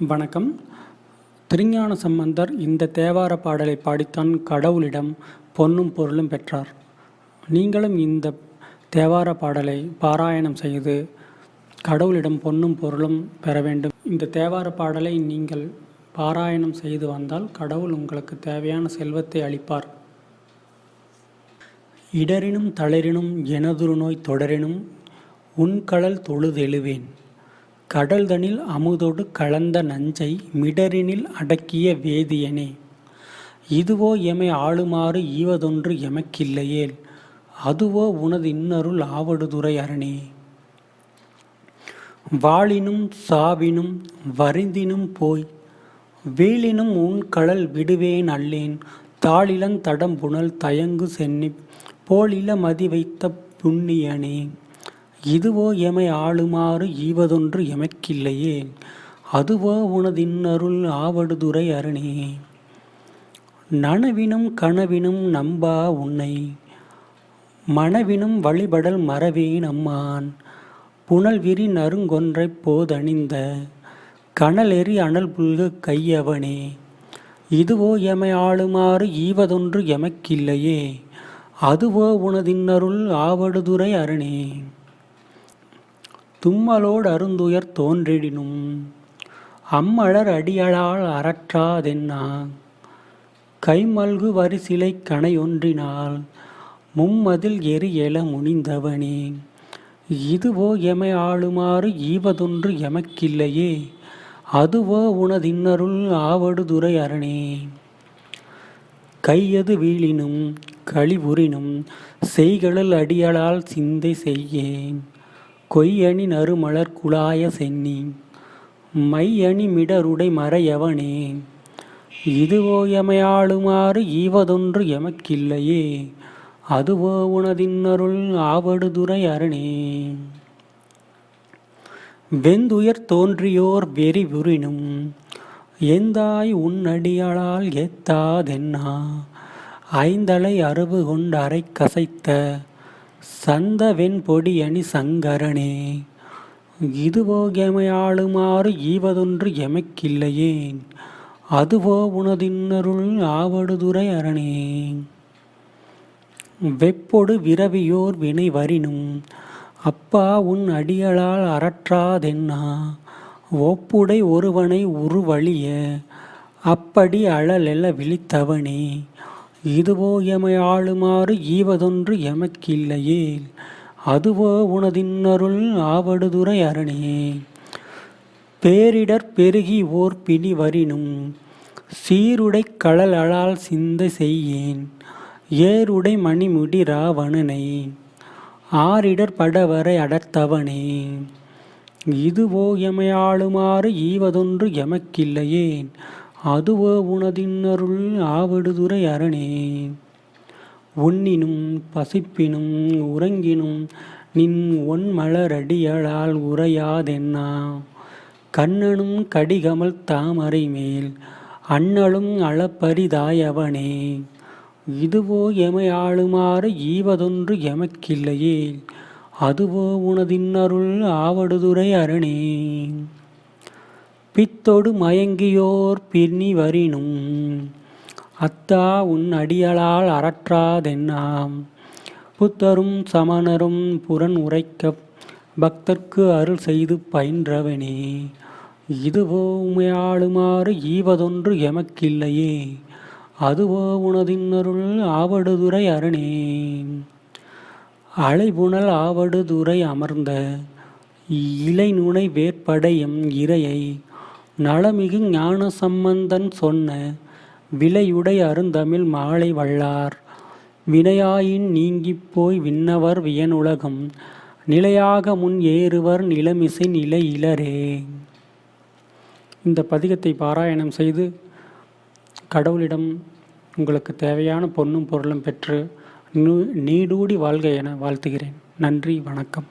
வணக்கம். திருஞான சம்பந்தர் இந்த தேவார பாடலை பாடித்தான் கடவுளிடம் பொன்னும் பொருளும் பெற்றார். நீங்களும் இந்த தேவார பாடலை பாராயணம் செய்து கடவுளிடம் பொன்னும் பொருளும் பெற வேண்டும். இந்த தேவார பாடலை நீங்கள் பாராயணம் செய்து வந்தால் கடவுள் உங்களுக்கு தேவையான செல்வத்தை அளிப்பார். இடரினும் தளரினும் எனதுரு நோய் தொடரினும் உன்கடல் தொழுதெழுவேன். கடல்தனில் அமுதொடு கலந்த நஞ்சை மிடரினில் அடக்கிய வேதியனே. இதுவோ எமை ஆளுமாறு ஈவதொன்று எமக்கில்லையேல் அதுவோ உனது இன்னருள் ஆவடுதுறை அரணே. வாளினும் சாவினும் வரிந்தினும் போய் வீழினும் உன் கடல் விடுவேன் அல்லேன் தாளிலங் தடம்புணல் தயங்கு சென்னி போலில மதி வைத்த புண்ணியனே. இதுவோ எமை ஆளுமாறு ஈவதொன்று எமக்கில்லையே அதுவோ உனதின்னருள் ஆவடுதுறை அரணே. நனவினும் கனவினும் நம்பா உன்னை மனவினும் வழிபடல் மறவேன் அம்மான் புனல் விரி நறுங்கொன்றைப் போதணிந்த கனலெறி அனல் புல்கு கையவனே இதுவோ எமை ஆளுமாறு ஈவதொன்று எமக்கில்லையே அதுவோ உனதின்னருள் ஆவடுதுறை அரணே. தும்மலோடு அருந்துயர் தோன்றிடினும் அம்மலர் அடியளால் அறற்றாதென்னா? கைமல்கு வரிசிலை கணையொன்றினால் மும்மதில் எரி எழ முனிந்தவனே. இதுவோ எமை ஆளுமாறு ஈவதொன்று எமக்கில்லையே அதுவோ உனதின்னருள் ஆவடுதுறை அரணே. கையது வீழினும் கழிவுறினும் செய்களல் அடியளால் சிந்தை செய்யேன். கொய்யணி நறுமலர் குழாய சென்னி மையணி மிடருடை மறையவனே இதுவோ எமையாளுமாறு ஈவதொன்று எமக்கில்லையே அதுவோ உனதின்னருள் ஆவடுதுறை அரணே. வெந்துயர் தோன்றியோர் வெறி உறினும் எந்தாய் உன்னடியாளால் எத்தாதென்னா ஐந்தலை அறுவு கொண்டு அரை கசைத்த சந்த வெண்பொடியணி சங்கரனே. இதுவோ எமையாளுமாறு ஈவதொன்று எமைக்கில்லையேன். அதுவோ உனதின்னருள் ஆவடுதுறை அரணே. வெப்பொடு விரவியோர் வினை வரினும் அப்பா உன் அடியளால் அறற்றாதென்னா ஒப்புடை ஒருவனை உருவழிய அப்படி அழலெல விழித்தவனே. இதுவோ எமை ஆளுமாறு ஈவதொன்று எமக்கில்லையே. அதுவோ உனதின்னருள் ஆவடுதுறை அரணே பேரிடர் பெருகி ஓர் பிணி வரினும் சீருடை கடல் அழால் சிந்தை செய்யேன். ஏருடை மணிமுடி ராவணனை ஆரிடர் படவரை அடர்த்தவனே. இதுவோ எமையாளுமாறு ஈவதொன்று எமக்கில்லையேன். அதுவோ உனதின்னருள் ஆவடுதுறை அரணே. உண்ணினும் பசிப்பினும் உறங்கினும் நின் ஒன் மலரடியளால் உரையாதென்னா கண்ணனும் கடிகமல் தாமரை மேல் அண்ணலும் அளப்பரிதாயவனே. இதுவோ எமை ஆளுமாறு ஈவதொன்று எமக்கில்லையே. அதுவோ உனதின்னருள் ஆவடுதுறை அரணே. பித்தொடு மயங்கியோர் பின்னி வரினும் அத்தா உன் அடியளால் அறற்றாதென்னாம். புத்தரும் சமணரும் புறன் உரைக்க பக்தர்க்கு அருள் செய்து பயின்றவனே இதுவோ உமையாளுமாறு ஈவதொன்று எமக்கில்லையே அதுவோ உனதின்னருள் ஆவடுதுறை அரணே. அலைபுணல் ஆவடுதுறை அமர்ந்த இலை நுனை வேற்படையும் இறையை நலமிகு ஞான சம்பந்தன் சொன்ன விலையுடை அருந்தமிழ் மாலை வல்லார் வினையாயின் நீங்கிப் போய் விண்ணவர் வியனுலகம் நிலையாக முன் ஏறுவர் நிலமிசை நிலை இலரே இந்த பதிகத்தை பாராயணம் செய்து கடவுளிடம் உங்களுக்கு தேவையான பொன்னும் பொருளும் பெற்று நீடூடி வாழ்க என வாழ்த்துகிறேன். நன்றி வணக்கம்.